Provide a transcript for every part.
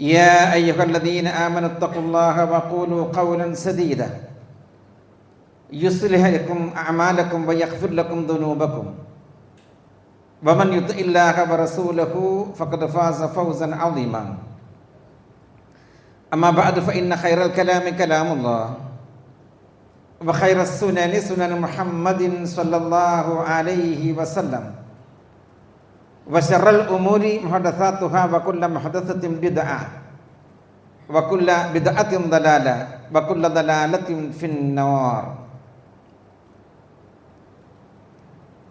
يا أيها الذين آمنوا اتقوا الله وقولوا قولا سديدا. يصلح لكم أعمالكم ويغفر لكم ذنوبكم. ومن يطع الله ورسوله فقد فاز فوزا عظيما. أما بعد فإن خير الكلام كلام الله وخير السنن سنن محمد صلى الله عليه وسلم. وشر الأمور محدثاتها وكل محدثة بدعة وكل بدعة ضلالة وكل ضلالة في النار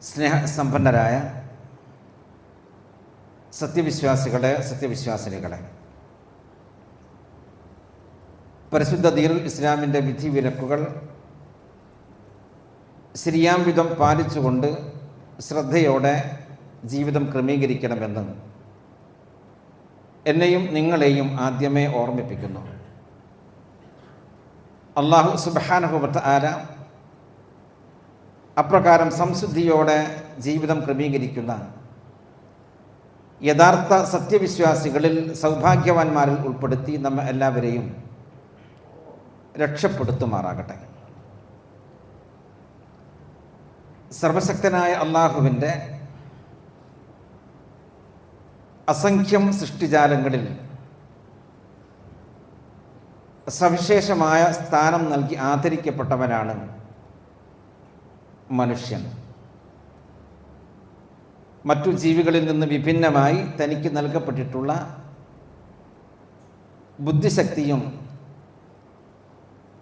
സ്നേഹസമ്പന്നരായ സത്യവിശ്വാസികളെ സത്യവിശ്വാസിനികളെ പരിശുദ്ധ ദീറുൽ ഇസ്ലാമിൻ്റെ വിധിവിലക്കുകൾ ശരിയാം വിധം പാലിച്ചുകൊണ്ട് ശ്രദ്ധയോടെ ജീവിതം ക്രമീകരിക്കണമെന്ന് എന്നെയും നിങ്ങളെയും ആദ്യമേ ഓർമ്മിപ്പിക്കുന്നു. അള്ളാഹു സുബാനുഭവത്ത് ആര അപ്രകാരം സംശുദ്ധിയോടെ ജീവിതം ക്രമീകരിക്കുന്ന യഥാർത്ഥ സത്യവിശ്വാസികളിൽ സൗഭാഗ്യവാന്മാരിൽ ഉൾപ്പെടുത്തി നമ്മ എല്ലാവരെയും രക്ഷപ്പെടുത്തുമാറാകട്ടെ. സർവശക്തനായ അള്ളാഹുവിന്റെ അസംഖ്യം സൃഷ്ടിജാലങ്ങളിൽ സവിശേഷമായ സ്ഥാനം നൽകി ആദരിക്കപ്പെട്ടവനാണ് മനുഷ്യൻ. മറ്റു ജീവികളിൽ നിന്ന് വിഭിന്നമായി തനിക്ക് നൽകപ്പെട്ടിട്ടുള്ള ബുദ്ധിശക്തിയും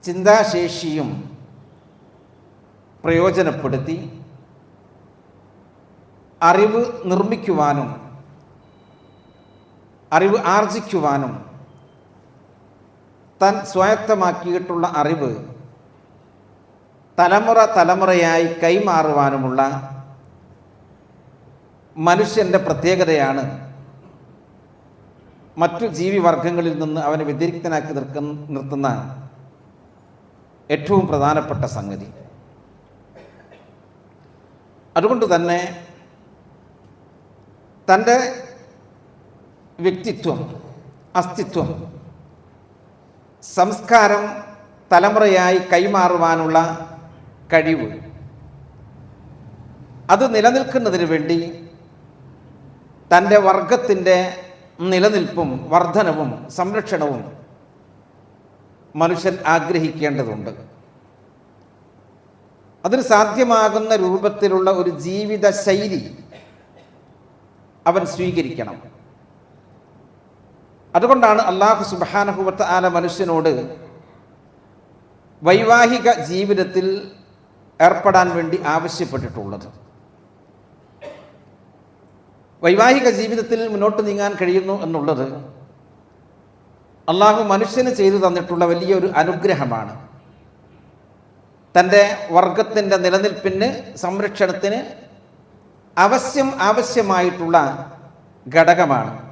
ചിന്താശേഷിയും പ്രയോജനപ്പെടുത്തി അറിവ് നിർമ്മിക്കുവാനും അറിവ് ആർജിക്കുവാനും തൻ സ്വായത്തമാക്കിയിട്ടുള്ള അറിവ് തലമുറ തലമുറയായി കൈമാറുവാനുമുള്ള മനുഷ്യന്റെ പ്രത്യേകതയാണ് മറ്റു ജീവിവർഗങ്ങളിൽ നിന്ന് അവനെ വ്യതിരിക്തനാക്കി നിർക്കുന്ന നിർത്തുന്ന ഏറ്റവും പ്രധാനപ്പെട്ട സംഗതി. അതുകൊണ്ട് തന്നെ തന്റെ വ്യക്തിത്വം അസ്തിത്വം. സംസ്കാരം തലമുറയായി കൈമാറുവാനുള്ള കഴിവ്. അത് നിലനിൽക്കുന്നതിന് വേണ്ടി തന്റെ വർഗത്തിന്റെ നിലനിൽപ്പും വർധനവും സംരക്ഷണവും മനുഷ്യൻ ആഗ്രഹിക്കേണ്ടതുണ്ട്. അതിന് സാധ്യമാകുന്ന രൂപത്തിലുള്ള ഒരു ജീവിത ശൈലി അവൻ സ്വീകരിക്കണം. അതുകൊണ്ടാണ് അള്ളാഹു സുബാനഹുബത്ത് ആല മനുഷ്യനോട് വൈവാഹിക ജീവിതത്തിൽ ഏർപ്പെടാൻ വേണ്ടി ആവശ്യപ്പെട്ടിട്ടുള്ളത്. വൈവാഹിക ജീവിതത്തിൽ മുന്നോട്ട് നീങ്ങാൻ കഴിയുന്നു എന്നുള്ളത് അള്ളാഹു മനുഷ്യന് ചെയ്തു തന്നിട്ടുള്ള വലിയൊരു അനുഗ്രഹമാണ്. തന്റെ വർഗത്തിന്റെ നിലനിൽപ്പിന് സംരക്ഷണത്തിന് അവശ്യം ആവശ്യമായിട്ടുള്ള ഘടകമാണ്.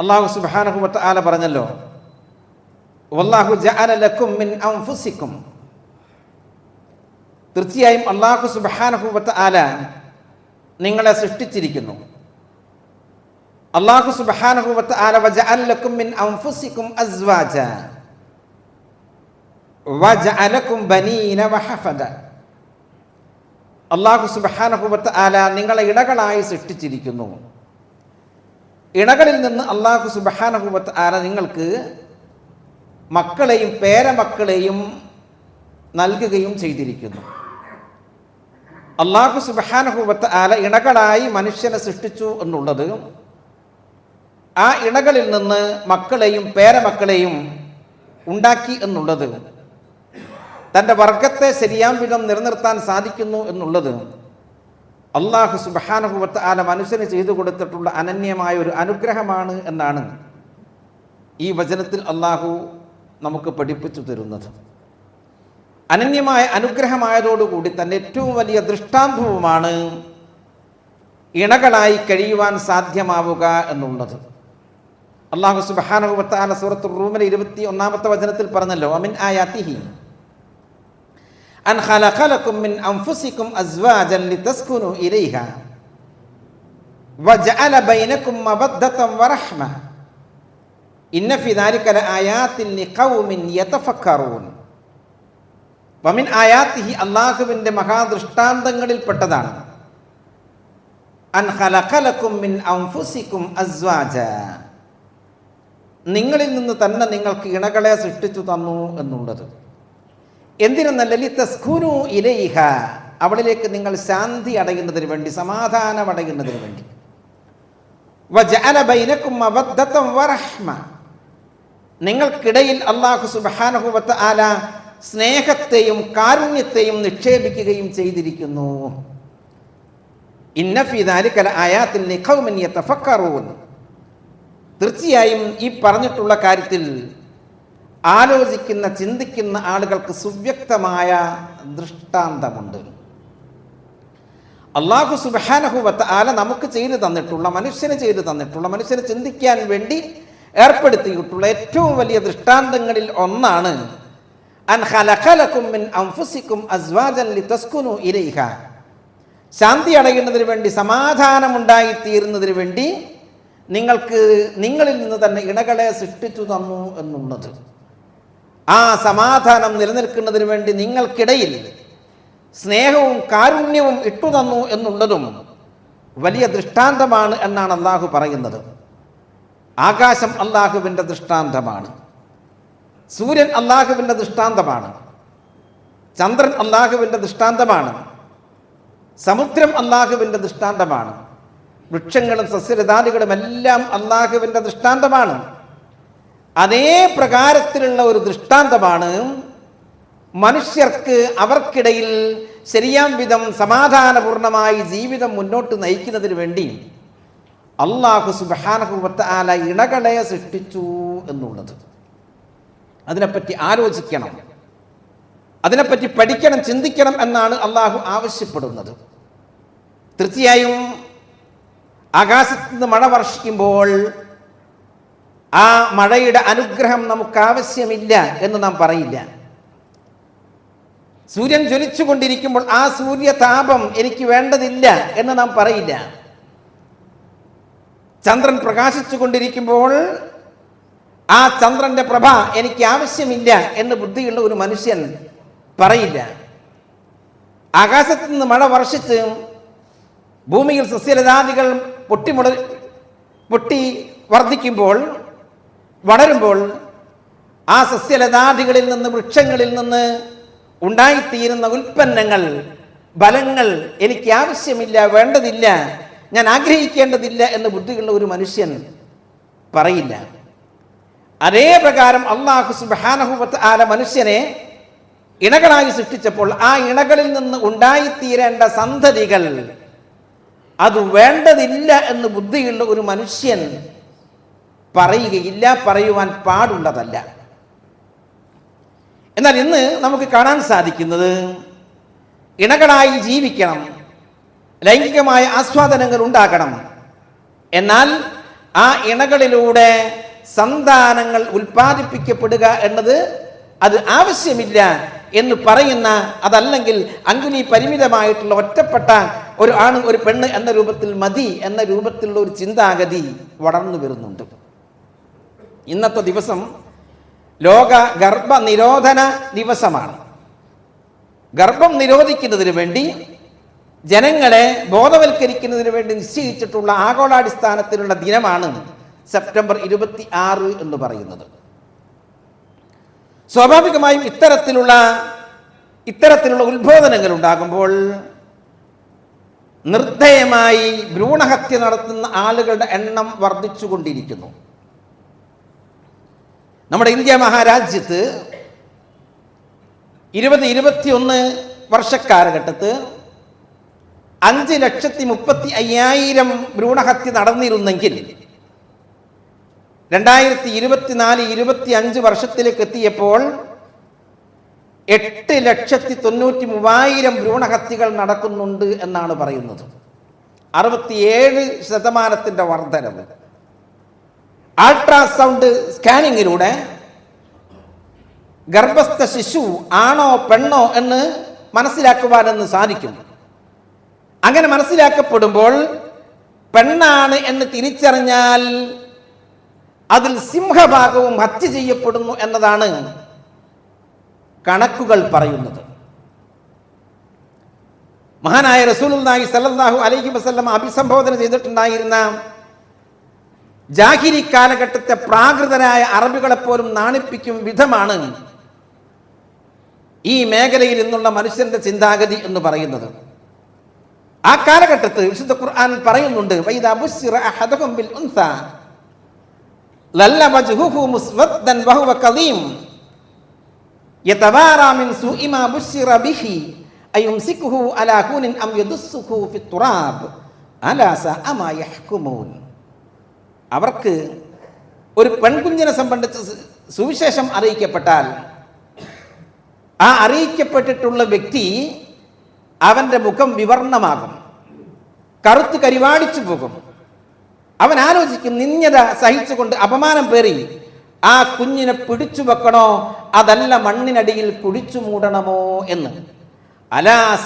അള്ളാഹു സുബാനഹുബത്ത് ആല പറഞ്ഞല്ലോ വല്ലാഹു ജഅലലക്കും മിൻ അൻഫുസിക്കും. തീർച്ചയായും അള്ളാഹു സുബാനഹുബത്ത് ആല നിങ്ങളെ സൃഷ്ടിച്ചിരിക്കുന്നു. അള്ളാഹു സുബാനഹുബത്ത് ആല വജഅലലക്കും മിൻ അൻഫുസിക്കും അസ്വാജ. വജഅലക്കും ബനീന വഹഫദ. അള്ളാഹു സുബാനഹുബത്ത് ആല നിങ്ങളെ ഇടകളായി സൃഷ്ടിച്ചിരിക്കുന്നു. ഇണകളിൽ നിന്ന് അള്ളാഹു സുബഹാനഹുബത്ത് ആല നിങ്ങൾക്ക് മക്കളെയും പേരമക്കളെയും നൽകുകയും ചെയ്തിരിക്കുന്നു. അള്ളാഹു സുബഹാനഹുബത്ത് ആല ഇണകളായി മനുഷ്യനെ സൃഷ്ടിച്ചു എന്നുള്ളത് ആ ഇണകളിൽ നിന്ന് മക്കളെയും പേരമക്കളെയും ഉണ്ടാക്കി എന്നുള്ളത് തന്റെ വർഗത്തെ ശരിയാം വിധം നിലനിർത്താൻ സാധിക്കുന്നു എന്നുള്ളത് അള്ളാഹു സുബഹാനഹുബത്ത് ആല മനുഷ്യന് ചെയ്തു കൊടുത്തിട്ടുള്ള അനന്യമായ ഒരു അനുഗ്രഹമാണ് എന്നാണ് ഈ വചനത്തിൽ അള്ളാഹു നമുക്ക് പഠിപ്പിച്ചു തരുന്നത്. അനന്യമായ അനുഗ്രഹമായതോടുകൂടി തന്നെ ഏറ്റവും വലിയ ദൃഷ്ടാന്തവുമാണ് ഇണകളായി കഴിയുവാൻ സാധ്യമാവുക എന്നുള്ളത്. അള്ളാഹു സുബഹാനഹുബത്ത് ആല സൂറത്ത് റൂമിലെ ഇരുപത്തി ഒന്നാമത്തെ വചനത്തിൽ പറഞ്ഞല്ലോ അമിൻ أن അൻ ഖലഖലക്കും മിൻ അൻഫുസിക്കും അസ്വാജൻ ലിതസ്കുനു ഇലൈഹ. വജഅല ബൈനക്കും മവദ്ദതൻ വറഹ്മ. ഇന്ന ഫി ദാലിക ലആയാത്തിൻ ലിഖൗമിൻ യതഫക്കറൂൻ. വമിൻ ആയാത്തിഹി മഹാദൃഷ്ടാന്തങ്ങളിൽ പെട്ടതാണ് അൻ ഖലഖലക്കും മിൻ അൻഫുസിക്കും അസ്വാജ. നിങ്ങളിൽ നിന്ന് തന്നെ നിങ്ങൾക്ക് ഇണകളെ സൃഷ്ടിച്ചു തന്നു എന്നുള്ളത്. എന്തിനെന്നല്ല ലി ഇലൈഹ. അവളിലേക്ക് നിങ്ങൾ ശാന്തി അടയുന്നതിന് വേണ്ടി സമാധാനം അടയുന്നതിന് വേണ്ടി. നിങ്ങൾക്കിടയിൽ അള്ളാഹു സുബ്ഹാനഹു ആല സ്നേഹത്തെയും കാരുണ്യത്തെയും നിക്ഷേപിക്കുകയും ചെയ്തിരിക്കുന്നു. തീർച്ചയായും ഈ പറഞ്ഞിട്ടുള്ള കാര്യത്തിൽ ആലോചിക്കുന്ന ചിന്തിക്കുന്ന ആളുകൾക്ക് സുവ്യക്തമായ ദൃഷ്ടാന്തമുണ്ട്. അള്ളാഹു സുബാനഹുവത്ത് ആല നമുക്ക് ചെയ്തു തന്നിട്ടുള്ള മനുഷ്യന് ചെയ്തു തന്നിട്ടുള്ള മനുഷ്യന് ചിന്തിക്കാൻ വേണ്ടി ഏർപ്പെടുത്തിയിട്ടുള്ള ഏറ്റവും വലിയ ദൃഷ്ടാന്തങ്ങളിൽ ഒന്നാണ് ശാന്തി അടയുന്നതിന് വേണ്ടി സമാധാനമുണ്ടായിത്തീരുന്നതിന് വേണ്ടി നിങ്ങൾക്ക് നിങ്ങളിൽ നിന്ന് തന്നെ ഇണകളെ സൃഷ്ടിച്ചു തന്നു എന്നുള്ളത്. ആ സമാധാനം നിലനിൽക്കുന്നതിന് വേണ്ടി നിങ്ങൾക്കിടയിൽ സ്നേഹവും കാരുണ്യവും ഇട്ടു തന്നു എന്നുള്ളതും വലിയ ദൃഷ്ടാന്തമാണ് എന്നാണ് അള്ളാഹു പറയുന്നത്. ആകാശം അള്ളാഹുവിന്റെ ദൃഷ്ടാന്തമാണ്. സൂര്യൻ അള്ളാഹുവിന്റെ ദൃഷ്ടാന്തമാണ്. ചന്ദ്രൻ അള്ളാഹുവിന്റെ ദൃഷ്ടാന്തമാണ്. സമുദ്രം അള്ളാഹുവിന്റെ ദൃഷ്ടാന്തമാണ്. വൃക്ഷങ്ങളും സസ്യലതാദികളും എല്ലാം അള്ളാഹുവിന്റെ ദൃഷ്ടാന്തമാണ്. അതേ പ്രകാരത്തിലുള്ള ഒരു ദൃഷ്ടാന്തമാണ് മനുഷ്യർക്ക് അവർക്കിടയിൽ ശരിയാം വിധം സമാധാനപൂർണമായി ജീവിതം മുന്നോട്ട് നയിക്കുന്നതിന് വേണ്ടി അള്ളാഹു സുബാനഹുവത്ത ആല ഇണകളെ സൃഷ്ടിച്ചു എന്നുള്ളത്. അതിനെപ്പറ്റി ആലോചിക്കണം. അതിനെപ്പറ്റി പഠിക്കണം ചിന്തിക്കണം എന്നാണ് അള്ളാഹു ആവശ്യപ്പെടുന്നത്. തീർച്ചയായും ആകാശത്ത് നിന്ന് മഴ വർഷിക്കുമ്പോൾ ആ മഴയുടെ അനുഗ്രഹം നമുക്ക് ആവശ്യമില്ല എന്ന് നാം പറയില്ല. സൂര്യൻ ജ്വലിച്ചുകൊണ്ടിരിക്കുമ്പോൾ ആ സൂര്യതാപം എനിക്ക് വേണ്ടതില്ല എന്ന് നാം പറയില്ല. ചന്ദ്രൻ പ്രകാശിച്ചു കൊണ്ടിരിക്കുമ്പോൾ ആ ചന്ദ്രന്റെ പ്രഭ എനിക്ക് ആവശ്യമില്ല എന്ന് ബുദ്ധിയുള്ള ഒരു മനുഷ്യൻ പറയില്ല. ആകാശത്ത് നിന്ന് മഴ വർഷിച്ച് ഭൂമിയിൽ സസ്യലതാദികൾ പൊട്ടിമുട പൊട്ടി വർദ്ധിക്കുമ്പോൾ വളരുമ്പോൾ ആ സസ്യലതാദികളിൽ നിന്ന് വൃക്ഷങ്ങളിൽ നിന്ന് ഉണ്ടായിത്തീരുന്ന ഉൽപ്പന്നങ്ങൾ ഫലങ്ങൾ എനിക്ക് ആവശ്യമില്ല വേണ്ടതില്ല ഞാൻ ആഗ്രഹിക്കേണ്ടതില്ല എന്ന് ബുദ്ധിയുള്ള ഒരു മനുഷ്യൻ പറയില്ല. അതേ പ്രകാരം അള്ളാഹു സുബാനഹുബത്ത് ആല മനുഷ്യനെ ഇണകളായി സൃഷ്ടിച്ചപ്പോൾ ആ ഇണകളിൽ നിന്ന് ഉണ്ടായിത്തീരേണ്ട സന്തതികൾ അത് വേണ്ടതില്ല എന്ന് ബുദ്ധിയുള്ള ഒരു മനുഷ്യൻ പറയുകയില്ല പറയുവാൻ പാടുള്ളതല്ല. എന്നാൽ ഇന്ന് നമുക്ക് കാണാൻ സാധിക്കുന്നത് ഇണകളായി ജീവിക്കണം ലൈംഗികമായ ആസ്വാദനങ്ങൾ ഉണ്ടാകണം. എന്നാൽ ആ ഇണകളിലൂടെ സന്താനങ്ങൾ ഉൽപ്പാദിപ്പിക്കപ്പെടുക എന്നത് അത് ആവശ്യമില്ല എന്ന് പറയുന്ന അതല്ലെങ്കിൽ അങ്കുലി പരിമിതമായിട്ടുള്ള ഒറ്റപ്പെട്ട ഒരു ആണ് ഒരു പെണ്ണ് എന്ന രൂപത്തിൽ മതി എന്ന രൂപത്തിലുള്ള ഒരു ചിന്താഗതി വളർന്നു വരുന്നുണ്ട്. ഇന്നത്തെ ദിവസം ലോക ഗർഭ നിരോധന ദിവസമാണ്. ഗർഭം നിരോധിക്കുന്നതിന് വേണ്ടി ജനങ്ങളെ ബോധവൽക്കരിക്കുന്നതിന് വേണ്ടി നിശ്ചയിച്ചിട്ടുള്ള ആഗോളാടിസ്ഥാനത്തിലുള്ള ദിനമാണ് സെപ്റ്റംബർ ഇരുപത്തി ആറ് എന്ന് പറയുന്നത്. സ്വാഭാവികമായും ഇത്തരത്തിലുള്ള ഇത്തരത്തിലുള്ള ഉത്ബോധനങ്ങൾ ഉണ്ടാകുമ്പോൾ നിർദ്ദയമായി ഭ്രൂണഹത്യ നടത്തുന്ന ആളുകളുടെ എണ്ണം വർദ്ധിച്ചുകൊണ്ടിരിക്കുന്നു. നമ്മുടെ ഇന്ത്യ മഹാരാജ്യത്ത് ഇരുപത് ഇരുപത്തിയൊന്ന് വർഷക്കാലഘട്ടത്ത് അഞ്ച് ലക്ഷത്തി മുപ്പത്തി അയ്യായിരം ഭ്രൂണഹത്യ നടന്നിരുന്നെങ്കിൽ രണ്ടായിരത്തി ഇരുപത്തിനാല് ഇരുപത്തി അഞ്ച് വർഷത്തിലേക്ക് എത്തിയപ്പോൾ എട്ട് ലക്ഷത്തി തൊണ്ണൂറ്റി മൂവായിരം ഭ്രൂണഹത്യകൾ നടക്കുന്നുണ്ട് എന്നാണ് പറയുന്നത്. അറുപത്തിയേഴ് ശതമാനത്തിന്റെ വർധനവ്. അൾട്രാസൗണ്ട് സ്കാനിങ്ങിലൂടെ ഗർഭസ്ഥ ശിശു ആണോ പെണ്ണോ എന്ന് മനസ്സിലാക്കുവാനെന്ന് സാധിക്കും. അങ്ങനെ മനസ്സിലാക്കപ്പെടുമ്പോൾ പെണ്ണാണ് എന്ന് തിരിച്ചറിഞ്ഞാൽ അതിൽ സിംഹഭാഗവും ഹത്യ ചെയ്യപ്പെടുന്നു എന്നതാണ് കണക്കുകൾ പറയുന്നത്. മഹാനായ റസൂലുള്ളാഹി സല്ലാഹു അലൈഹി വസ്ലം അഭിസംബോധന ചെയ്തിട്ടുണ്ടായിരുന്ന ജാഹിരി കാലഘട്ടത്തെ പ്രാകൃതരായ അറബികളെപ്പോലും നാണിപ്പിക്കും വിധമാണ് ഈ മേഖലയിൽ നിന്നുള്ള മനുഷ്യന്റെ ചിന്താഗതി എന്ന് പറയുന്നത്. ആ കാലഘട്ടത്ത് വിശുദ്ധ ഖുർആൻ പറയുന്നുണ്ട് അലാ സഅ യഹ്കുമൂൻ. അവർക്ക് ഒരു പെൺകുഞ്ഞിനെ സംബന്ധിച്ച് സുവിശേഷം അറിയിക്കപ്പെട്ടാൽ ആ അറിയിക്കപ്പെട്ടിട്ടുള്ള വ്യക്തി അവന്റെ മുഖം വിവർണമാകും. കറുത്ത് കരിവാടിച്ചു പോകും. അവൻ ആലോചിക്കും നിന്യത സഹിച്ചുകൊണ്ട് അപമാനം പേറി ആ കുഞ്ഞിനെ പിടിച്ചു വെക്കണോ? അതല്ല മണ്ണിനടിയിൽ കുടിച്ചു മൂടണമോ എന്ന്. അലാ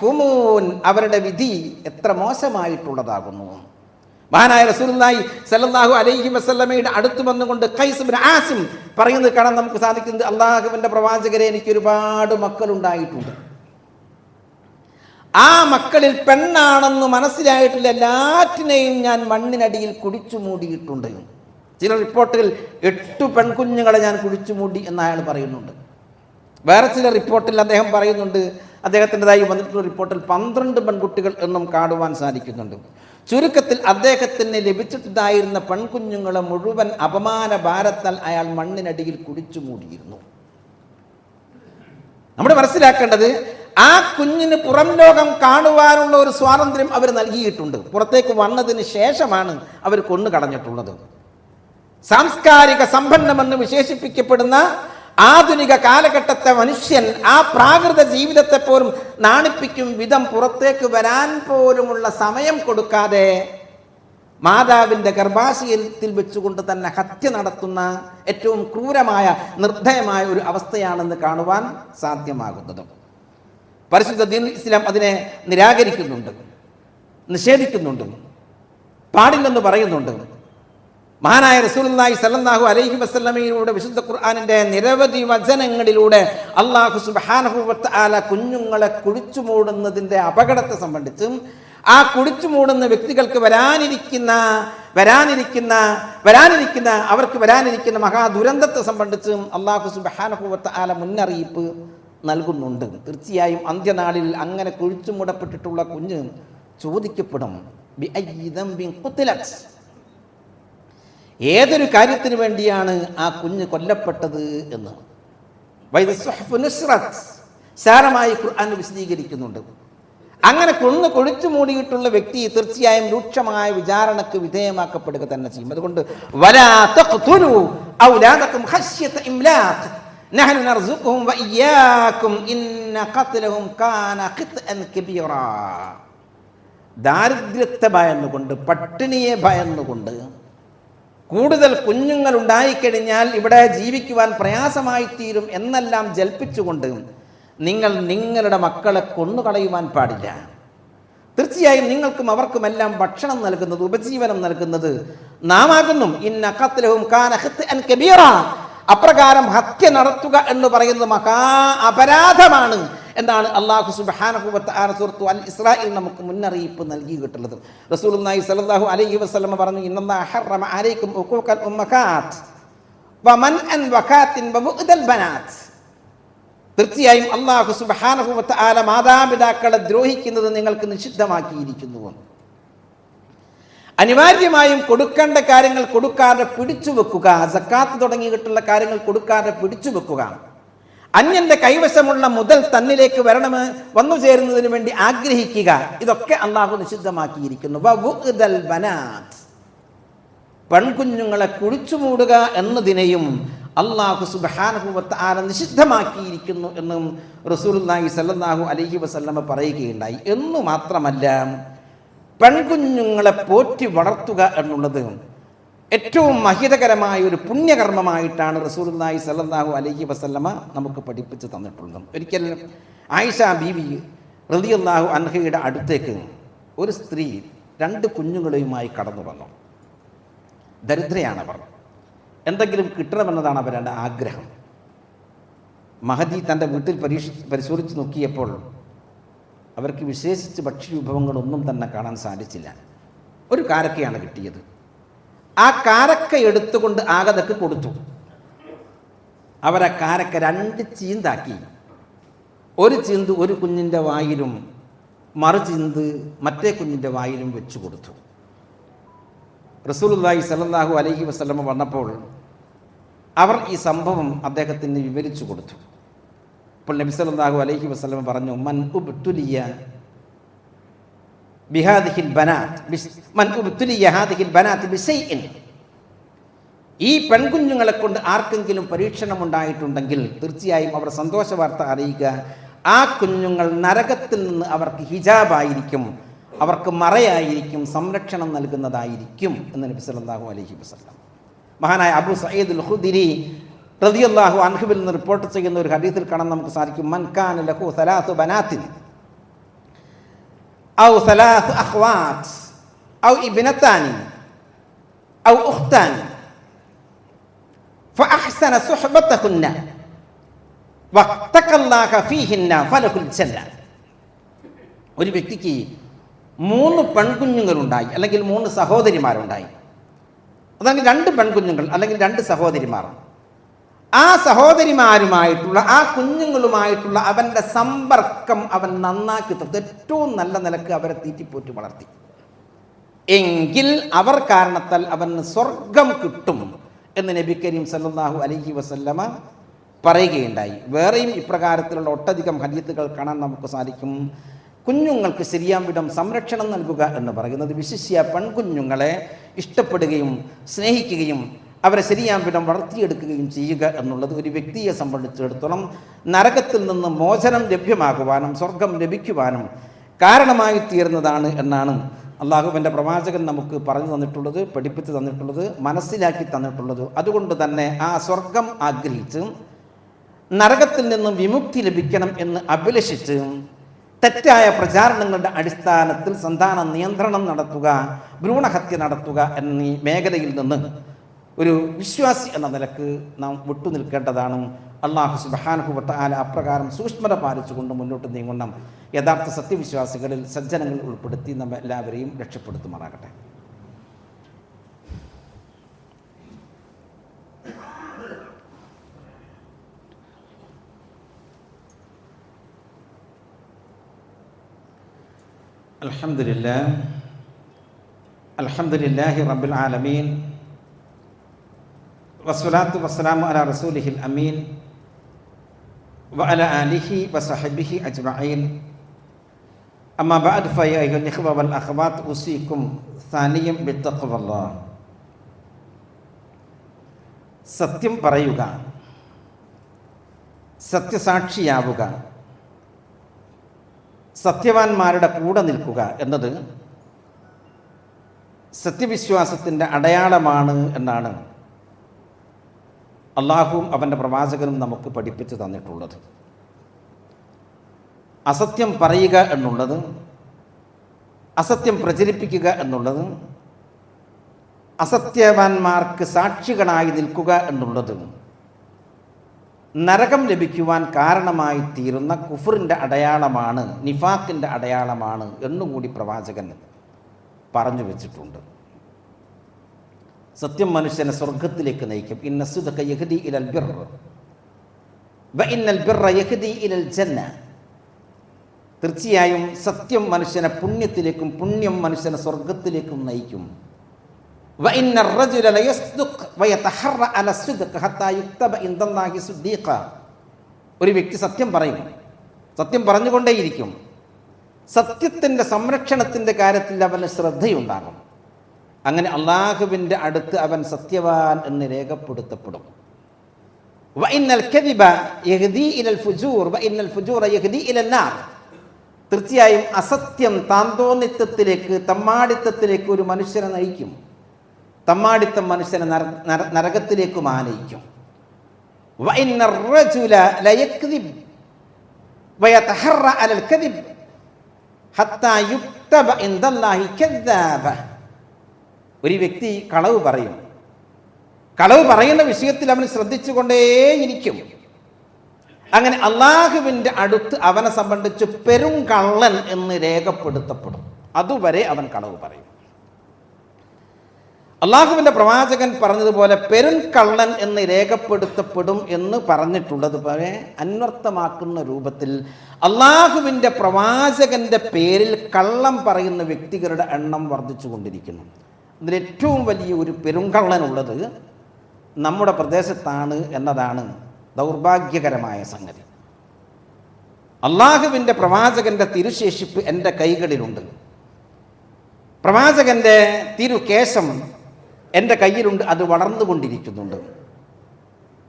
ഹുമൂൻ അവരുടെ വിധി എത്ര മോശമായിട്ടുള്ളതാകുന്നു. മഹാനായ റസൂലുള്ളാഹി സല്ലല്ലാഹു അലൈഹി വസല്ലമയുടെ അടുത്ത് വന്നുകൊണ്ട് ഇബ്നു ആസിം പറയുന്നത് കാണാൻ നമുക്ക് സാധിക്കുന്നത് അള്ളാഹുവിന്റെ പ്രവാചകരെ എനിക്ക് ഒരുപാട് മക്കളുണ്ടായിട്ടുണ്ട്. ആ മക്കളിൽ പെണ്ണാണെന്ന് മനസ്സിലായിട്ടുള്ള എല്ലാറ്റിനെയും ഞാൻ മണ്ണിനടിയിൽ കുടിച്ചു മൂടിയിട്ടുണ്ട്. ചില റിപ്പോർട്ടിൽ എട്ട് പെൺകുഞ്ഞുങ്ങളെ ഞാൻ കുടിച്ചു മൂടി എന്ന് അയാൾ പറയുന്നുണ്ട്. വേറെ ചില റിപ്പോർട്ടിൽ അദ്ദേഹം പറയുന്നുണ്ട് അദ്ദേഹത്തിന്റെതായി വന്നിട്ടുള്ള റിപ്പോർട്ടിൽ പന്ത്രണ്ട് പെൺകുട്ടികൾ എന്നും കാണുവാൻ സാധിക്കുന്നുണ്ട്. ചുരുക്കത്തിൽ അദ്ദേഹത്തിന് ലഭിച്ചിട്ടുണ്ടായിരുന്ന പെൺകുഞ്ഞുങ്ങളെ മുഴുവൻ അപമാന ഭാരത്താൽ അയാൾ മണ്ണിനടിയിൽ കുടിച്ചു മൂടിയിരുന്നു. നമ്മൾ മനസ്സിലാക്കേണ്ടത് ആ കുഞ്ഞിന് പുറം ലോകം കാണുവാനുള്ള ഒരു സ്വാതന്ത്ര്യം അവർ നൽകിയിട്ടുണ്ട്. പുറത്തേക്ക് വന്നതിന് ശേഷമാണ് അവർ കൊന്നു കളഞ്ഞിട്ടുള്ളത് സാംസ്കാരിക സമ്പന്നമെന്ന് വിശേഷിപ്പിക്കപ്പെടുന്ന ആധുനിക കാലഘട്ടത്തെ മനുഷ്യൻ ആ പ്രാകൃത ജീവിതത്തെ പോലും നാണിപ്പിക്കും വിധം പുറത്തേക്ക് വരാൻ പോലുമുള്ള സമയം കൊടുക്കാതെ മാതാവിന്റെ ഗർഭാശയത്തിൽ വെച്ചുകൊണ്ട് തന്നെ ഹത്യ നടത്തുന്ന ഏറ്റവും ക്രൂരമായ നിർദ്ധയമായ ഒരു അവസ്ഥയാണെന്ന് കാണുവാൻ സാധ്യമാകുന്നത്. പരിശുദ്ധ ദീൻ ഇസ്ലാം അതിനെ നിരാകരിക്കുന്നുണ്ട് നിഷേധിക്കുന്നുണ്ട് പാടില്ലെന്ന് പറയുന്നുണ്ട്. മഹാനായ റസൂലുള്ളാഹി സല്ലല്ലാഹു അലൈഹി വസ്ലമയിലൂടെ വിശുദ്ധ ഖുർആനിന്റെ നിരവധി വചനങ്ങളിലൂടെ അള്ളാഹു സുബ്ഹാനഹു വതആല കുഞ്ഞുങ്ങളെ കുഴിച്ചു മൂടുന്നതിന്റെ അപകടത്തെ സംബന്ധിച്ചും ആ കുടിച്ചു മൂടുന്ന വ്യക്തികൾക്ക് വരാനിരിക്കുന്ന വരാനിരിക്കുന്ന വരാനിരിക്കുന്ന അവർക്ക് വരാനിരിക്കുന്ന മഹാദുരന്തത്തെ സംബന്ധിച്ചും അള്ളാഹു സുബ്ഹാനഹു വതആല മുന്നറിയിപ്പ് നൽകുന്നുണ്ട്. തീർച്ചയായും അന്ത്യനാളിൽ അങ്ങനെ കുഴിച്ചു മൂടപ്പെട്ടിട്ടുള്ള കുഞ്ഞ് ചോദിക്കപ്പെടും. ബി ഏതൊരു കാര്യത്തിന് വേണ്ടിയാണ് ആ കുഞ്ഞ് കൊല്ലപ്പെട്ടത് എന്ന്. സാരമായി ഖുർആൻ വിശദീകരിക്കുന്നുണ്ട്. അങ്ങനെ കൊന്നു കൊഴിച്ചു മൂടിയിട്ടുള്ള വ്യക്തി തീർച്ചയായും രൂക്ഷമായ വിചാരണക്ക് വിധേയമാക്കപ്പെടുക തന്നെ ചെയ്യും. അതുകൊണ്ട് ദാരിദ്ര്യത്തെ ഭയന്നുകൊണ്ട് പട്ടിണിയെ ഭയന്നുകൊണ്ട് കൂടുതൽ കുഞ്ഞുങ്ങൾ ഉണ്ടായിക്കഴിഞ്ഞാൽ ഇവിടെ ജീവിക്കുവാൻ പ്രയാസമായിത്തീരും എന്നെല്ലാം ജൽപ്പിച്ചുകൊണ്ട് നിങ്ങൾ നിങ്ങളുടെ മക്കളെ കൊന്നുകളയുവാൻ പാടില്ല. തീർച്ചയായും നിങ്ങൾക്കും അവർക്കുമെല്ലാം ഭക്ഷണം നൽകുന്നത് ഉപജീവനം നൽകുന്നത് നാം ആകുന്നു ഇന്ന ഖത്ലഹും കാന ഖിത്അൻ കബീറ. അപ്രകാരം ഹത്യ നടത്തുക എന്ന് പറയുന്നത് മഹാ അപരാധമാണ്. എന്നാണ് അള്ളാഹു സുബാനഹുബത്ത് അൽ ഇസ്രായേൽ നമുക്ക് മുന്നറിയിപ്പ് നൽകിയിട്ടുള്ളത്. റസൂലുള്ളാഹി സ്വല്ലല്ലാഹു അലൈഹി വസ്ലമ പറഞ്ഞു ബനാത്ത്. തീർച്ചയായും അള്ളാഹു സുബാനഹുബത്ത് ആല മാതാപിതാക്കളെ ദ്രോഹിക്കുന്നത് നിങ്ങൾക്ക് നിഷിദ്ധമാക്കിയിരിക്കുന്നു അനിവാര്യമായും കൊടുക്കേണ്ട കാര്യങ്ങൾ കൊടുക്കാതെ പിടിച്ചു വെക്കുക സക്കാത്ത് തുടങ്ങിയിട്ടുള്ള കാര്യങ്ങൾ കൊടുക്കാതെ പിടിച്ചു വെക്കുക അന്യന്റെ കൈവശമുള്ള മുതൽ തന്നിലേക്ക് വരണമെന്ന് വന്നു ചേരുന്നതിന് വേണ്ടി ആഗ്രഹിക്കുക. ഇതൊക്കെ അള്ളാഹു നിഷിദ്ധമാക്കിയിരിക്കുന്നു. പെൺകുഞ്ഞുങ്ങളെ കുഴിച്ചു മൂടുക എന്നതിനെയും അള്ളാഹു സുബാനുഭവത്ത് ആല നിഷിദ്ധമാക്കിയിരിക്കുന്നു എന്നും റസൂലുള്ളാഹി സല്ലാഹു അലഹി വസല്ലമ പറയുകയുണ്ടായി. എന്നു മാത്രമല്ല പെൺകുഞ്ഞുങ്ങളെ പോറ്റി വളർത്തുക എന്നുള്ളത് ഏറ്റവും മഹിതകരമായ ഒരു പുണ്യകർമ്മമായിട്ടാണ് റസൂലുള്ളാഹി സല്ലാഹു അലൈഹി വസല്ലമ നമുക്ക് പഠിപ്പിച്ച് തന്നിട്ടുള്ളത്. ഒരിക്കൽ ആയിഷ ബീവി റളിയല്ലാഹു അൻഹയുടെ അടുത്തേക്ക് ഒരു സ്ത്രീ രണ്ട് കുഞ്ഞുങ്ങളെയുമായി കടന്നു വന്നു. ദരിദ്രയാണ് അവർ എന്തെങ്കിലും കിട്ടണമെന്നതാണ് അവരുടെ ആഗ്രഹം. മഹദി തന്റെ വീട്ടിൽ പരീക്ഷ പരിശോധിച്ച് നോക്കിയപ്പോൾ അവർക്ക് വിശേഷിച്ച് ഭക്ഷ്യ ഭക്ഷ്യവിഭവങ്ങളൊന്നും തന്നെ കാണാൻ സാധിച്ചില്ല. ഒരു കാരക്കയാണ് കിട്ടിയത്. ആ കാരക്ക എടുത്തുകൊണ്ട് ആഗതക്ക് കൊടുത്തു. അവരെ കാരക്ക രണ്ട് ചീന്താക്കി. ഒരു ചീന്ത് ഒരു കുഞ്ഞിന്റെ വായിലും മറു ചീന്ത് മറ്റേ കുഞ്ഞിന്റെ വായിലും വെച്ചു കൊടുത്തു. റസൂലുള്ളാഹി സല്ലല്ലാഹു അലൈഹി വസല്ലമ വന്നപ്പോൾ അവർ ഈ സംഭവം അദ്ദേഹത്തിന് വിവരിച്ചു കൊടുത്തു. അപ്പോൾ നബി സല്ലല്ലാഹു അലൈഹി വസല്ലമ പറഞ്ഞു മൻ ഉബ്തുലിയ ബിഹാദിഹിൽ ബനാത്ത് മൻ ഉബ്തുലിയ ഹാദിഹിൽ ബനാത്ത് ബിശൈഇൻ ഈ പെൺകുഞ്ഞുങ്ങളെ കൊണ്ട് ആർക്കെങ്കിലും പരീക്ഷണം ഉണ്ടായിട്ടുണ്ടെങ്കിൽ തീർച്ചയായും അവർ സന്തോഷ വാർത്ത അറിയിക്കുക. ആ കുഞ്ഞുങ്ങൾ നരകത്തിൽ നിന്ന് അവർക്ക് ഹിജാബായിരിക്കും അവർക്ക് മറയായിരിക്കും സംരക്ഷണം നൽകുന്നതായിരിക്കും എന്ന് നബി സല്ലല്ലാഹു അലൈഹി വസല്ലം. മഹാനായ അബു സയ്യിദ് അൽ ഖുദിരി റളിയല്ലാഹു അൻഹുവിൽ നിന്ന് റിപ്പോർട്ട് ചെയ്യുന്ന ഒരു ഹദീസിൽ കാണാൻ നമുക്ക് സാധിക്കും. മൻ കാന ലഹു സലാത്തു ബനാത്തിൻ. ഔ സലാത്തു അഖ്വാത്ത് ഔ ഇബ്നത്താനി ഔ ഉഖ്താനി فأحسن صحبتهن واتقى الله فيهن فله الجنة ഒരു വ്യക്തിക്ക് മൂന്ന് പെൺകുഞ്ഞുങ്ങളുണ്ടായി അല്ലെങ്കിൽ മൂന്ന് സഹോദരിമാരുണ്ടായി അതല്ലെങ്കിൽ രണ്ട് പെൺകുഞ്ഞുങ്ങൾ അല്ലെങ്കിൽ രണ്ട് സഹോദരിമാർ ആ സഹോദരിമാരുമായിട്ടുള്ള ആ കുഞ്ഞുങ്ങളുമായിട്ടുള്ള അവന്റെ സമ്പർക്കം അവൻ നന്നാക്കി തീർത്ത് ഏറ്റവും നല്ല നിലയ്ക്ക് അവരെ തീറ്റിപ്പോറ്റി വളർത്തി. എങ്കിൽ അവർ കാരണത്താൽ അവന് സ്വർഗം കിട്ടും എന്ന് നബി കരീം സല്ലാഹു അലഹി വസല്ലമ പറയുകയുണ്ടായി. വേറെയും ഇപ്രകാരത്തിലുള്ള ഒട്ടധികം ഹരിയത്തുകൾ കാണാൻ നമുക്ക് സാധിക്കും. കുഞ്ഞുങ്ങൾക്ക് ശരിയാം വിധം സംരക്ഷണം നൽകുക എന്ന് പറയുന്നത് വിശിഷ്യ പെൺകുഞ്ഞുങ്ങളെ ഇഷ്ടപ്പെടുകയും സ്നേഹിക്കുകയും അവരെ ശരിയാം വിധം വളർത്തിയെടുക്കുകയും ചെയ്യുക എന്നുള്ളത് ഒരു വ്യക്തിയെ സംബന്ധിച്ചിടത്തോളം നരകത്തിൽ നിന്ന് മോചനം ലഭ്യമാകുവാനും സ്വർഗം ലഭിക്കുവാനും കാരണമായി തീർന്നതാണ് എന്നാണ് അള്ളാഹുവിന്റെ പ്രവാചകൻ നമുക്ക് പറഞ്ഞു തന്നിട്ടുള്ളത് പഠിപ്പിച്ച് തന്നിട്ടുള്ളത് മനസ്സിലാക്കി തന്നിട്ടുള്ളത്. അതുകൊണ്ട് തന്നെ ആ സ്വർഗം ആഗ്രഹിച്ച് നരകത്തിൽ നിന്നും വിമുക്തി ലഭിക്കണം എന്ന് അഭിലഷിച്ച് തെറ്റായ പ്രചാരണങ്ങളുടെ അടിസ്ഥാനത്തിൽ സന്താന നിയന്ത്രണം നടത്തുക ഭ്രൂണഹത്യ നടത്തുക എന്നീ മേഖലയിൽ നിന്ന് ഒരു വിശ്വാസി എന്ന നിലക്ക് നാം വിട്ടുനിൽക്കേണ്ടതാണ് അള്ളാഹു സുബാനുഹു വട്ടാല അപ്രകാരം സൂക്ഷ്മത പാലിച്ചുകൊണ്ട് മുന്നോട്ട് നീങ്ങുന്ന യഥാർത്ഥ സത്യവിശ്വാസികളിൽ സജ്ജനങ്ങൾ ഉൾപ്പെടുത്തി നമ്മെ എല്ലാവരെയും രക്ഷപ്പെടുത്തുമാറാകട്ടെ الحمد لله الحمد لله رب العالمين والصلاة والسلام على رسوله الأمين وعلى آله وصحبه أجمعين أما بعد فيا أيها الإخوة والأخوات أوصيكم ثانيا بتقوى الله സത്യം പറയുക സത്യസാക്ഷിയാവുക സത്യവാന്മാരുടെ കൂടെ നിൽക്കുക എന്നത് സത്യവിശ്വാസത്തിൻ്റെ അടയാളമാണ് എന്നാണ് അള്ളാഹുവും അവന്റെ പ്രവാചകനും നമുക്ക് പഠിപ്പിച്ചു തന്നിട്ടുള്ളത്. അസത്യം പറയുക എന്നുള്ളത് അസത്യം പ്രചരിപ്പിക്കുക എന്നുള്ളത് അസത്യവാന്മാർക്ക് സാക്ഷികളായി നിൽക്കുക എന്നുള്ളത് നരകം ലഭിക്കുവാൻ കാരണമായി തീരുന്ന കുഫറിന്റെ അടയാളമാണ് നിഫാക്കിന്റെ അടയാളമാണ് എന്നുകൂടി പ്രവാചകൻ പറഞ്ഞു വെച്ചിട്ടുണ്ട്. സത്യം മനുഷ്യനെ സ്വർഗത്തിലേക്ക് നയിക്കും. ഇന്നസുദക ഇലൽ ഇന്നൽ ഇലൽ തീർച്ചയായും സത്യം മനുഷ്യനെ പുണ്യത്തിലേക്കും പുണ്യം മനുഷ്യനെ സ്വർഗത്തിലേക്കും നയിക്കും. ഒരു വ്യക്തി സത്യം പറയും. സത്യം പറഞ്ഞുകൊണ്ടേയിരിക്കും. സത്യത്തിന്റെ സംരക്ഷണത്തിന്റെ കാര്യത്തിൽ അവന് ശ്രദ്ധയുണ്ടാകും. അങ്ങനെ അള്ളാഹുവിന്റെ അടുത്ത് അവൻ സത്യവാൻ എന്ന് രേഖപ്പെടുത്തപ്പെടും. തീർച്ചയായും അസത്യം താന്തോന്നിത്തത്തിലേക്ക് തമ്മാടിത്തത്തിലേക്ക് ഒരു മനുഷ്യനെ നയിക്കും. തമ്മാടിത്തം മനുഷ്യനെ നരകത്തിലേക്കും ആനയിക്കും ഹത്താ ഒരു വ്യക്തി കളവ് പറയും. കളവ് പറയുന്ന വിഷയത്തിൽ അവൻ ശ്രദ്ധിച്ചുകൊണ്ടേയിരിക്കും അങ്ങനെ അള്ളാഹുവിന്റെ അടുത്ത് അവനെ സംബന്ധിച്ച് പെരും കള്ളൻ എന്ന് രേഖപ്പെടുത്തപ്പെടും. അതുവരെ അവൻ കളവ് പറയും. അള്ളാഹുവിന്റെ പ്രവാചകൻ പറഞ്ഞതുപോലെ പെരും കള്ളൻ എന്ന് രേഖപ്പെടുത്തപ്പെടും എന്ന് പറഞ്ഞിട്ടുള്ളത് പോലെ അന്വർത്ഥമാക്കുന്ന രൂപത്തിൽ അള്ളാഹുവിന്റെ പ്രവാചകന്റെ പേരിൽ കള്ളം പറയുന്ന വ്യക്തികളുടെ എണ്ണം വർദ്ധിച്ചു കൊണ്ടിരിക്കുന്നു അതിൽ ഏറ്റവും വലിയ ഒരു പെരുങ്കള്ളനുള്ളത് നമ്മുടെ പ്രദേശത്താണ് എന്നതാണ് ദൗർഭാഗ്യകരമായ സംഗതി. അള്ളാഹുവിന്റെ പ്രവാചകന്റെ തിരുശേഷിപ്പ് എന്റെ കൈകളിലുണ്ട്. പ്രവാചകന്റെ തിരുകേശം എന്റെ കയ്യിലുണ്ട് അത് വളർന്നുകൊണ്ടിരിക്കുന്നുണ്ട്.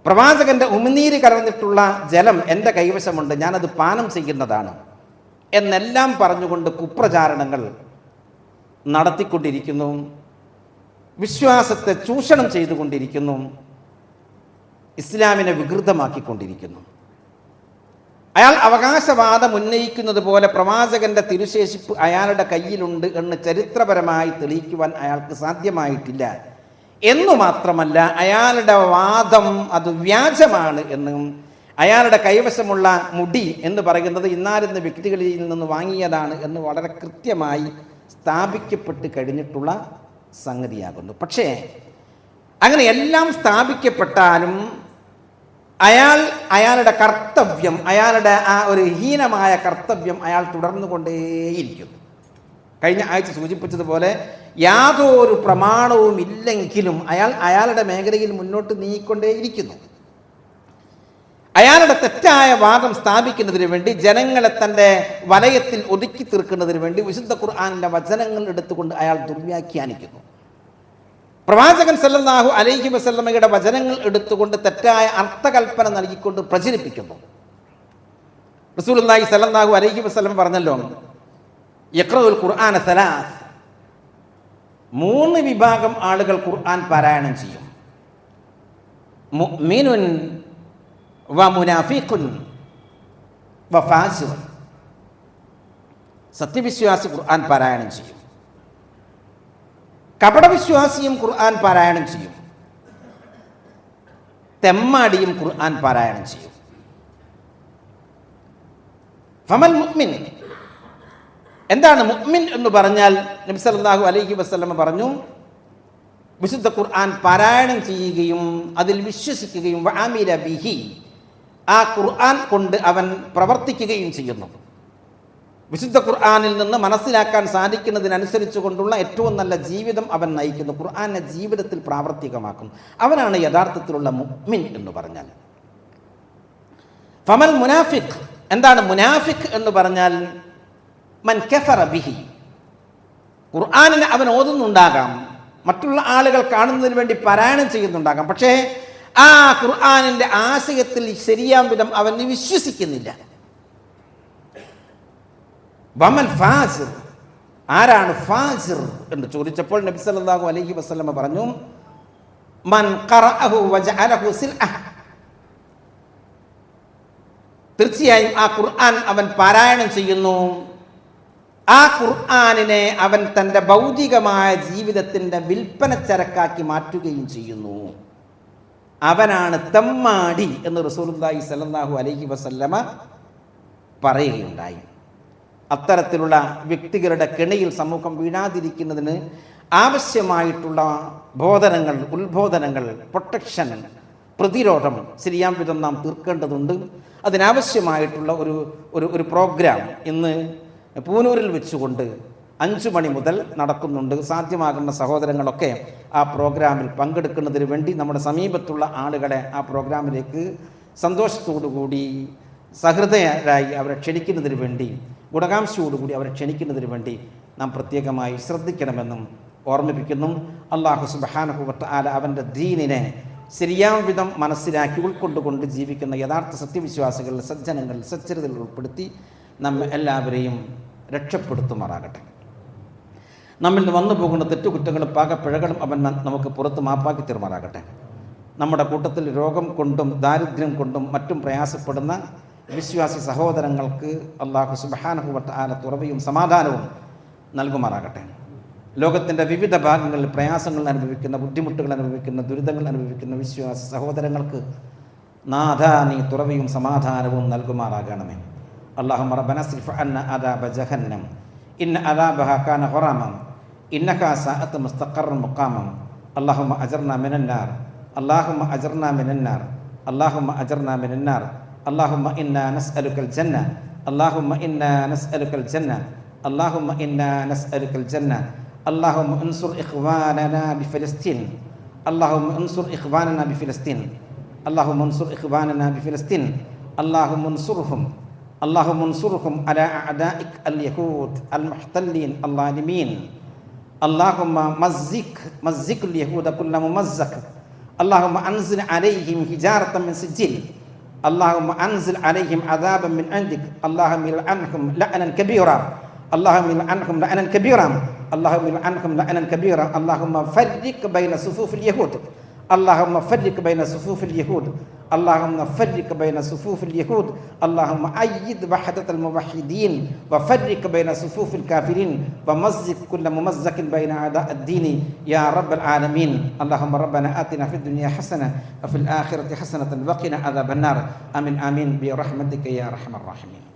പ്രവാചകന്റെ ഉമിനീര് കലർന്നിട്ടുള്ള ജലം എന്റെ കൈവശമുണ്ട് ഞാനത് പാനം ചെയ്യുന്നതാണ് എന്നെല്ലാം പറഞ്ഞുകൊണ്ട് കുപ്രചാരണങ്ങൾ നടത്തിക്കൊണ്ടിരിക്കുന്നു. വിശ്വാസത്തെ ചൂഷണം ചെയ്തുകൊണ്ടിരിക്കുന്നു. ഇസ്ലാമിനെ വികൃതമാക്കിക്കൊണ്ടിരിക്കുന്നു. അയാൾ അവകാശവാദം ഉന്നയിക്കുന്നത് പോലെ പ്രവാചകന്റെ തിരുശേഷിപ്പ് അയാളുടെ കയ്യിലുണ്ട് എന്ന് ചരിത്രപരമായി തെളിയിക്കുവാൻ അയാൾക്ക് സാധ്യമായിട്ടില്ല. എന്നു മാത്രമല്ല അയാളുടെ വാദം അത് വ്യാജമാണ് എന്നും അയാളുടെ കൈവശമുള്ള മുടി എന്ന് പറയുന്നത് ഇന്നാലിന്ന് വ്യക്തികളിൽ നിന്ന് വാങ്ങിയതാണ് എന്ന് വളരെ കൃത്യമായി സ്ഥാപിക്കപ്പെട്ട് കഴിഞ്ഞിട്ടുള്ള സംഗതിയാകുന്നു. പക്ഷേ അങ്ങനെ എല്ലാം സ്ഥാപിക്കപ്പെട്ടാലും അയാൾ അയാളുടെ കർത്തവ്യം അയാളുടെ ആ ഒരു ഹീനമായ കർത്തവ്യം അയാൾ തുടർന്നു തുടർന്നുകൊണ്ടേയിരിക്കുന്നു. കഴിഞ്ഞ ആഴ്ച സൂചിപ്പിച്ചതുപോലെ യാതൊരു പ്രമാണവും ഇല്ലെങ്കിലും അയാൾ അയാളുടെ മേഖലയിൽ മുന്നോട്ട് നീങ്ങിക്കൊണ്ടേയിരിക്കുന്നു. അയാളുടെ തെറ്റായ വാദം സ്ഥാപിക്കുന്നതിന് വേണ്ടി ജനങ്ങളെ തന്റെ വലയത്തിൽ ഒതുക്കി തീർക്കുന്നതിന് വേണ്ടി വിശുദ്ധ ഖുർആാനിന്റെ വചനങ്ങൾ എടുത്തുകൊണ്ട് അയാൾ ദുർവ്യാഖ്യാനിക്കുന്നു. പ്രവാചകൻ സല്ലാഹു അലൈഹി വസല്ലമയുടെ വചനങ്ങൾ എടുത്തുകൊണ്ട് തെറ്റായ അർത്ഥകൽപ്പന നൽകിക്കൊണ്ട് പ്രചരിപ്പിക്കുന്നു. റസൂലുള്ളാഹി സല്ലാഹു അലൈഹി വസ്ലം പറഞ്ഞല്ലോ യഖ്റഉൽ ഖുർആന സലാസ്. മൂന്ന് വിഭാഗം ആളുകൾ ഖുർആൻ പാരായണം ചെയ്യും. മുഅ്മിനുൻ വ മുനാഫിഖുൻ വ ഫാസിഖുൻ സത്യവിശ്വാസി ഖുർആൻ പാരായണം ചെയ്യും. കപടവിശ്വാസിയും ഖുർആൻ പാരായണം ചെയ്യും. തെമ്മാടിയും ഖുർആൻ പാരായണം ചെയ്യും. ഫമൽ മുഅ്മിൻ. എന്താണ് മുഅ്മിൻ എന്ന് പറഞ്ഞാൽ നബി സല്ലല്ലാഹു അലൈഹി വസല്ലം പറഞ്ഞു വിശുദ്ധ ഖുർആൻ പാരായണം ചെയ്യുകയും അതിൽ വിശ്വസിക്കുകയും ബിഹി ആ ഖുർആൻ കൊണ്ട് അവൻ പ്രവർത്തിക്കുകയും ചെയ്യുന്നു. വിശുദ്ധ ഖുർആനിൽ നിന്ന് മനസ്സിലാക്കാൻ സാധിക്കുന്നതിനനുസരിച്ച് കൊണ്ടുള്ള ഏറ്റവും നല്ല ജീവിതം അവൻ നയിക്കുന്നു. ഖുർആനെ ജീവിതത്തിൽ പ്രാവർത്തികമാക്കുന്നു. അവനാണ് യഥാർത്ഥത്തിലുള്ള മുഅ്മിൻ എന്ന് പറഞ്ഞാൽ. ഫമൽ മുനാഫിഖ് എന്താണ് മുനാഫിഖ് എന്ന് പറഞ്ഞാൽ? മൻ കഫറ ബിഹി. ഖുർആാനിനെ അവൻ ഓതുന്നുണ്ടാകാം. മറ്റുള്ള ആളുകൾ കാണുന്നതിന് വേണ്ടി പാരായണം ചെയ്യുന്നുണ്ടാകാം. പക്ഷേ ആ ഖുർആാനിന്റെ ആശയത്തിൽ ശരിയാം വിധം അവൻ വിശ്വസിക്കുന്നില്ല. വമൽ ഫാസിർ. ആരാണ് ഫാസിർ എന്ന് ചോദിച്ചപ്പോൾ നബി സല്ലല്ലാഹു അലൈഹി വസല്ലമ പറഞ്ഞു മൻ ഖറഅഹു വജഅലഹു സിൽഅഹ തീർച്ചയായും ആ ഖുർആൻ അവൻ പാരായണം ചെയ്യുന്നു. ആ ഖുർആാനിനെ അവൻ തന്റെ ഭൗതികമായ ജീവിതത്തിന്റെ വിൽപ്പന ചരക്കാക്കി മാറ്റുകയും ചെയ്യുന്നു. അവനാണ് തെമ്മാടി എന്ന് റസൂലുള്ളാഹി സ്വല്ലല്ലാഹു അലൈഹി വസല്ലമ പറയുകയുണ്ടായി. അത്തരത്തിലുള്ള വ്യക്തികളുടെ കെണിയിൽ സമൂഹം വീഴാതിരിക്കുന്നതിന് ആവശ്യമായിട്ടുള്ള ബോധനങ്ങൾ ഉത്ബോധനങ്ങൾ പ്രൊട്ടക്ഷൻ പ്രതിരോധം ശരിയാം വിധം നാം തീർക്കേണ്ടതുണ്ട്. അതിനാവശ്യമായിട്ടുള്ള ഒരു ഒരു പ്രോഗ്രാം ഇന്ന് പൂനൂരിൽ വെച്ചുകൊണ്ട് അഞ്ചു മണി മുതൽ നടക്കുന്നുണ്ട്. സാധ്യമാകുന്ന സഹോദരങ്ങളൊക്കെ ആ പ്രോഗ്രാമിൽ പങ്കെടുക്കുന്നതിന് വേണ്ടി നമ്മുടെ സമീപത്തുള്ള ആളുകളെ ആ പ്രോഗ്രാമിലേക്ക് സന്തോഷത്തോടു കൂടി സഹൃദയരായി അവരെ ക്ഷണിക്കുന്നതിന് വേണ്ടി ഗുണകാംക്ഷയോടുകൂടി അവരെ ക്ഷണിക്കുന്നതിന് വേണ്ടി നാം പ്രത്യേകമായി ശ്രദ്ധിക്കണമെന്നും ഓർമ്മിപ്പിക്കുന്നു. അള്ളാഹു സുബഹാനഹുവട്ട ആല അവന്റെ ദീനിനെ ശരിയാം വിധം മനസ്സിലാക്കി ഉൾക്കൊണ്ടുകൊണ്ട് ജീവിക്കുന്ന യഥാർത്ഥ സത്യവിശ്വാസികൾ സജ്ജനങ്ങൾ സച്ചരിതകൾ ഉൾപ്പെടുത്തി നമ്മെ എല്ലാവരെയും രക്ഷപ്പെടുത്തുമാറാകട്ടെ. നമ്മിൽ നിന്ന് വന്നു പോകുന്ന തെറ്റുകുറ്റങ്ങളും പാകപ്പിഴകളും അവൻ നമുക്ക് പുറത്ത് മാപ്പാക്കി തീർമാറാകട്ടെ നമ്മുടെ കൂട്ടത്തിൽ രോഗം കൊണ്ടും ദാരിദ്ര്യം കൊണ്ടും മറ്റും പ്രയാസപ്പെടുന്ന വിശ്വാസി സഹോദരങ്ങൾക്ക് അള്ളാഹു സുബാനഹുവട്ട് ആല തുറവയും സമാധാനവും നൽകുമാറാകട്ടെ. ലോകത്തിന്റെ വിവിധ ഭാഗങ്ങളിൽ പ്രയാസങ്ങൾ അനുഭവിക്കുന്ന ബുദ്ധിമുട്ടുകൾ അനുഭവിക്കുന്ന ദുരിതങ്ങൾ അനുഭവിക്കുന്ന വിശ്വാസി സഹോദരങ്ങൾക്ക് നാഥ നീ തുറവയും സമാധാനവും നൽകുമാറാകണമേ. അള്ളാഹു മറബന സിഫ് അന്ന അദാബ ജഹന്നം. ഇന്ന അദാബ കാന ഹൊറാമം. إنها ساءت مستقرا مقاما. اللهم أجرنا من النار. اللهم أجرنا من النار. اللهم أجرنا من النار. اللهم إنا نسألك الجنة. اللهم إنا نسألك الجنة. اللهم إنا نسألك الجنة. اللهم انصر إخواننا بفلسطين. اللهم انصر إخواننا بفلسطين. اللهم انصر إخواننا بفلسطين. اللهم انصرهم. اللهم انصرهم على أعدائك اليهود المحتلين الظالمين. اللهم مزق مزق اليهود كل ممزق. اللهم أنزل عليهم حجارة من سجيل اللهم أنزل عليهم عذابا من عندك. اللهم يلعنهم لعنا كبيرا. اللهم يلعنهم لعنا كبيرا. اللهم يلعنهم لعنا كبيرا. اللهم فرق بين صفوف اليهود. اللهم فرق بين صفوف اليهود. اللهم فرق بين صفوف اليهود. اللهم أيد وحدة الموحدين وفرق بين صفوف الكافرين ومزق كل ممزق بين أعداء الدين. يا رب العالمين. اللهم ربنا آتنا في الدنيا حسنة وفي الآخرة حسنة وقنا عذاب النار. آمين آمين. برحمتك يا أرحم الراحمين.